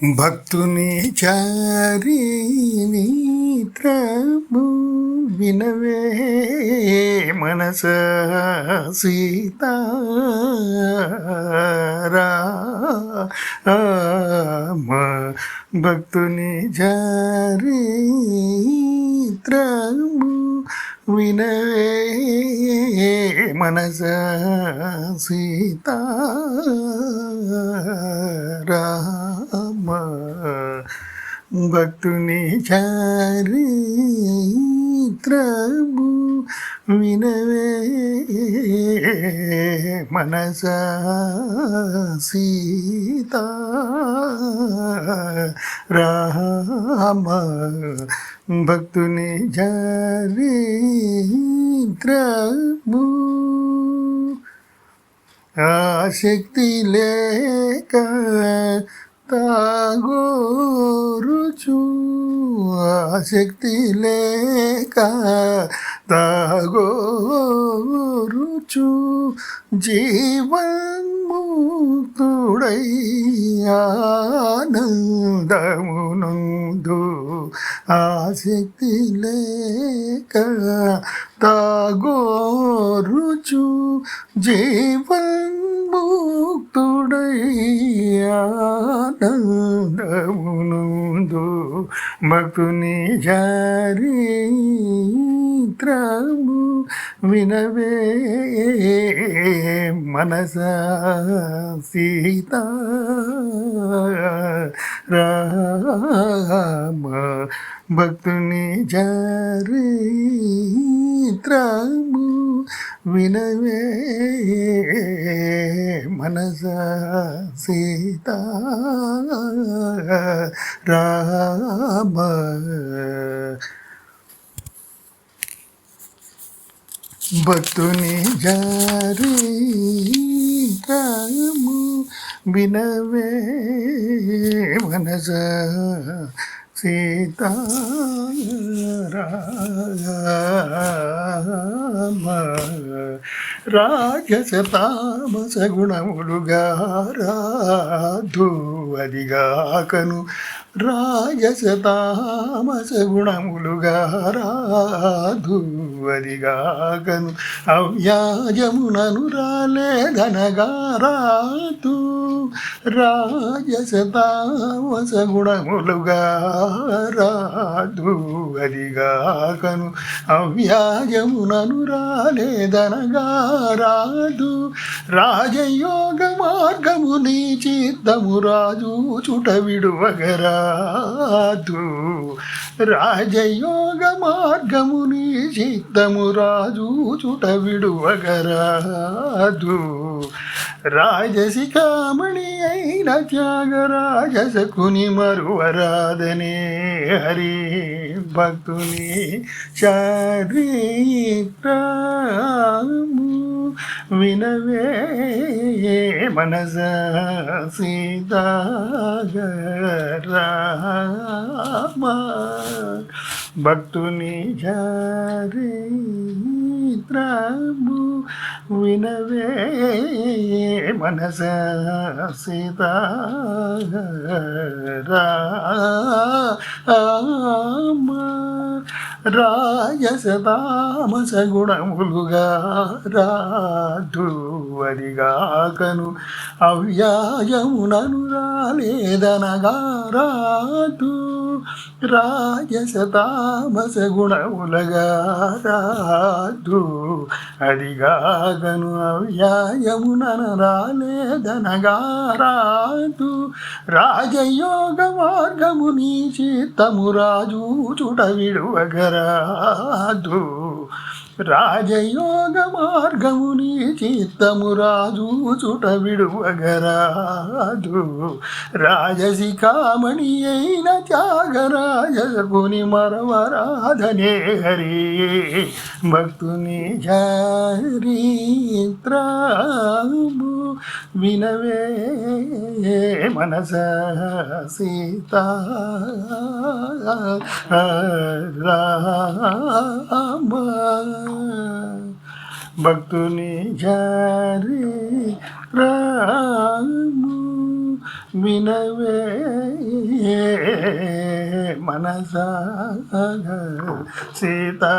భక్తుని చారి ప్రభు వినవే మనస సీతారామ భక్తుని చారి ప్రభు వినవే మనస సీతారామ భక్తుని చారిత్రము వినవే మనస సీత. రామ భక్తుని చారిత్రము ఆసక్తి లేక తాగోరుచు ఆసక్తి లేక తాగోరుచు జీవన్ముక్తుడై ఆనందమునందు ఆసక్తి లేక తాగోరుచు జీవన్ముక్తుడై ఆనందమునందు భక్తుని చారిత్రము వినవే మనస సీత రామ భక్తుని చారిత్రము వినవే మనస సీత రామ భక్తుని జారీము వినవే మనస సీతారామ రాజస తామస గుణములుగా రాధు అదిగాకను. రాజస తామస గుణములుగా రాధు అదిగాకను అవ్యాజమునను రాలేదనగారాతు రాజస తామస రాదు అదిగాకను అవ్యాజమునను రాలేదనగా రాదు రాజయోగ మార్గము నీ చిత్తము రాజు చుట విడువగరాదు రాజయోగ మార్గము నీ చిత్తము రాజు చుట విడువగరాదు రాజసికామణి అయిన త్యాగరాజసకుని మరువరాదనే హరి భక్తుని చారిత్రము వినవే మనస సీతాగరామ భక్తుని చారిత్రము వినవే మనస సీతారామ రాజస తామస గుణములుగా రాధు అవ్యాయమునను రాలేదనగా రాధు రాజస తామస గుణములగా రాధు అదిగాకను అవ్యాయమునన రాలేదనగా రాజయోగ మార్గము నీ చిత్తము రాజు చుట విడువగరాదు. రాజయోగ మార్గముని చిత్తము రాజు చుట విడువగరాదు రాజసికామణి అయిన త్యాగరాజకుని మరవరాధనే హరి. భక్తుని చారిత్రము వినవే మనస సీత. రామ భక్తుని జారి రాను వినవే మనసా సీతారామా.